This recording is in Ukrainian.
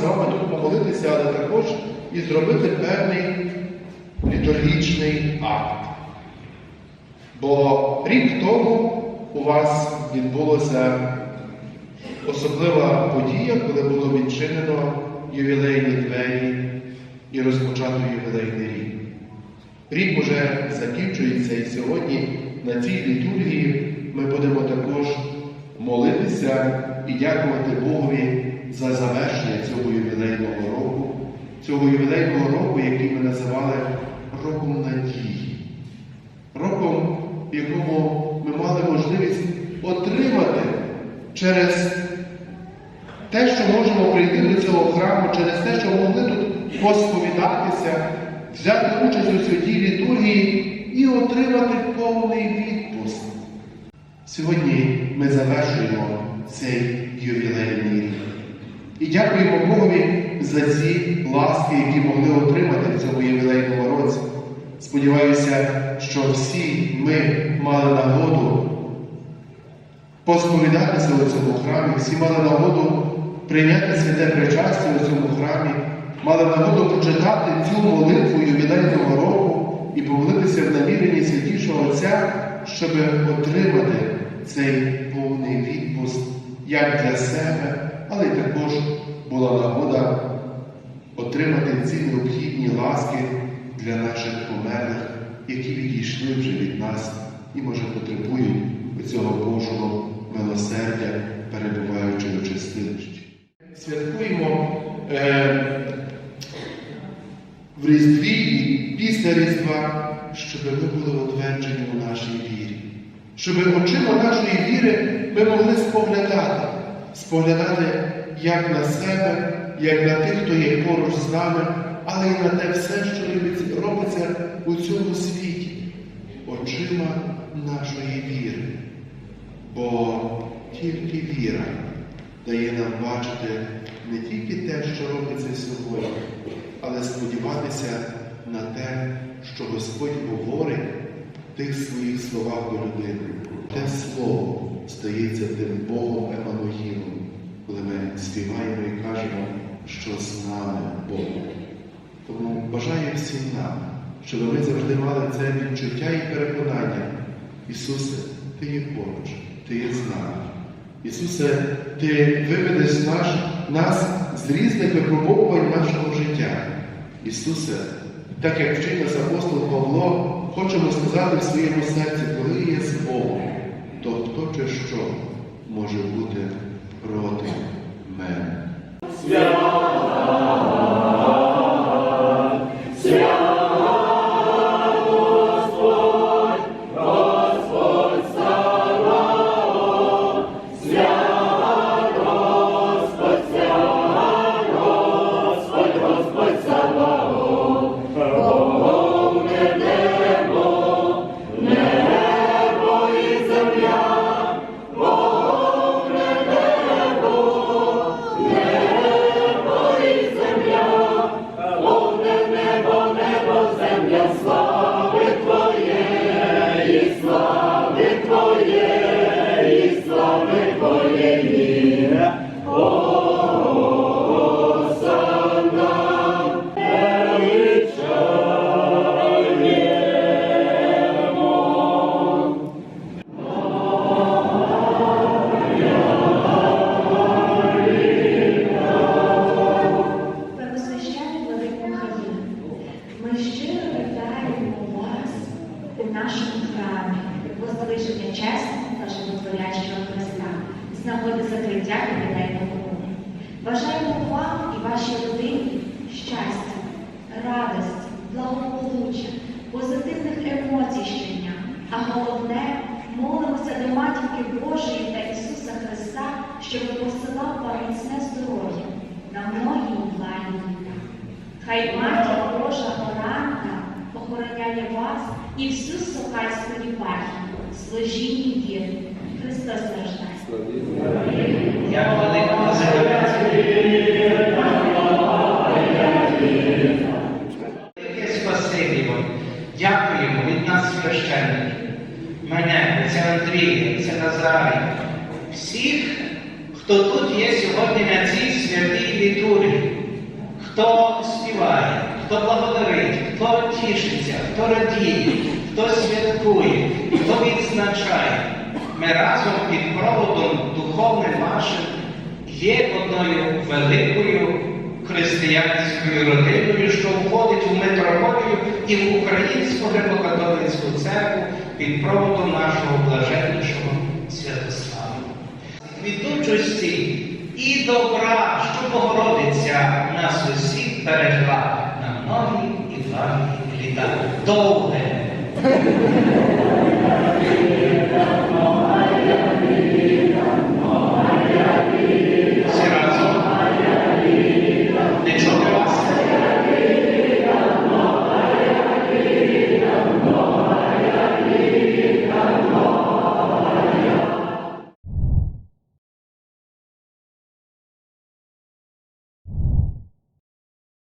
з вами тут помолитися, але також і зробити певний літургічний акт. Бо рік тому у вас відбулося особлива подія, коли було відчинено ювілейні двері і розпочато ювілейний рік. Рік уже закінчується, і сьогодні на цій літургії ми будемо також молитися і дякувати Богові за завершення цього ювілейного року, цього ювілейного року, який ми називали роком надії, роком, в якому ми мали можливість отримати через те, що можемо прийти до цього храму, через те, що могли тут посповідатися, взяти участь у святій літургії і отримати повний відпуск. Сьогодні ми завершуємо цей ювілейний рік. І дякуємо Богові за ці ласки, які могли отримати в цьому ювілейному році. Сподіваюся, що всі ми мали нагоду посповідатися у цьому храмі, всі мали нагоду прийняти святе причастя у цьому храмі, мали нагоду прочитати цю молитву ювілейного року і помолитися в наміренні святішого Отця, щоб отримати цей повний відпуск як для себе, але й також була нагода отримати ці необхідні ласки для наших померлих, які відійшли вже від нас і, може, потребують цього Божого милосердя, перебуваючи у чистилищі. Святкуємо е, в Різдві і після Різдва, щоб ми були утверджені у нашій вірі, щоб очима нашої віри ми могли споглядати, споглядати як на себе, як на тих, хто є поруч з нами, але й на те все, що робиться- у цьому світі, очима нашої віри. Бо тільки віра дає нам бачити не тільки те, що робиться сьогодні, але сподіватися на те, що Господь говорить в тих своїх словах до людини. Те слово стається тим Богом Еммануїлом, коли ми співаємо і кажемо, що з нами Бог. Тому бажаю всім нам, щоб ми завжди мали це відчуття і переконання. Ісусе, Ти є поруч, Ти є з нами. Ісусе, Ти виведеш наш, нас з різних випробовувань нашого життя. Ісусе, так як вчить нас апостол Павло, хочемо сказати в своєму серці, коли є з Богом, то хто чи що може бути проти мене. Нагоди закриття ювілейного. Бажаємо вам і вашій родині щастя, радості, благополуччя, позитивних емоцій щодня, а головне молимося до Матінки Божої та Ісуса Христа, щоб посилав вам міцне здоров'я на многі благі літа. Хай матір Божа поранка охороняє вас і всю Сокальську єпархію, служінні віри. Христос страждає. Спасибі вам. Дякуємо від нас священників. Мене, це Андрія, це Назарій. Всіх, хто тут є сьогодні на цій святій літургії, хто співає, хто благодарить, хто тішиться, хто радіє, хто святкує, хто відзначає. Ми разом під проводом духовним нашим є одною великою християнською родиною, що входить у митрополію і в Українську греко-католицьку церкву під проводом нашого блаженнішого Святослава. Квітучості і добра, що Богородиця нас усіх берегла на многі і благі літа. Довге,